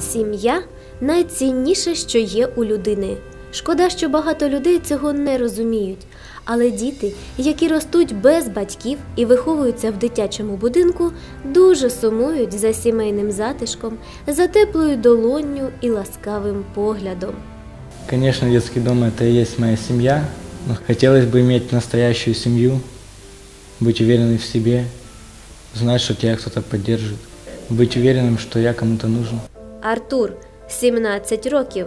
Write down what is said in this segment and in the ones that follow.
Сім'я найцінніше, що є у людини. Шкода, що багато людей цього не розуміють. Але діти, які ростуть без батьків і виховуються в дитячому будинку, дуже сумують за сімейним затишком, за теплою долонню і ласкавим поглядом. Конечно, детский дом это и есть моя семья, но хотелось бы иметь настоящую семью, быть уверенным в себе, знать, что тебя кто-то поддержит, быть уверенным, что я кому-то нужен. Артур 17 років.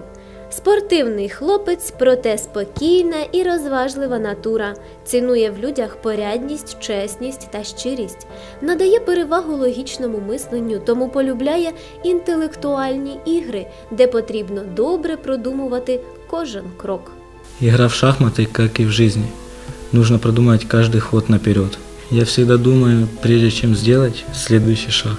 Спортивний хлопець, проте спокійна і розважлива натура, цінує в людях порядність, чесність та щирість, надає перевагу логічному мисленню, тому полюбляє інтелектуальні ігри, де потрібно добре продумувати кожен крок. Игра в шахматы, как и в жизни. Нужно продумать каждый ход наперед. Я всегда думаю, прежде чем сделать следующий шаг.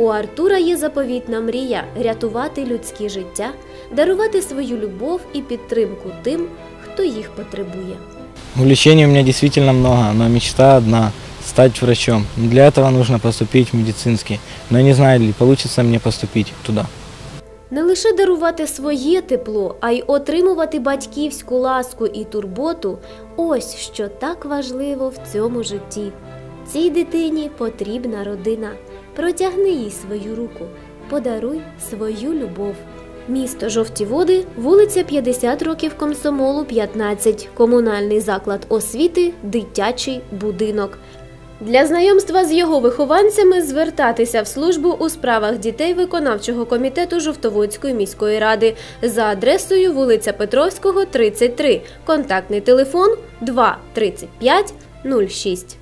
У Артура є заповітна мрія рятувати людські життя, дарувати свою любов і підтримку тим, хто їх потребує. Увлечений у меня действительно много, но мечта одна – стать врачом. Для этого нужно поступить в медицинский. Но я не знаю, ли получится мне поступить туда. Не лише дарувати своє тепло, а й отримувати батьківську ласку і турботу ось що так важливо в цьому житті. Цій дитині потрібна родина. Протягни їй свою руку, подаруй свою любов. Місто Жовті Води, вулиця 50 років комсомолу 15, комунальний заклад освіти, дитячий будинок. Для знайомства з його вихованцями звертатися в службу у справах дітей виконавчого комітету Жовтоводської міської ради за адресою вулиця Петровського, 33, контактний телефон 2 35 06.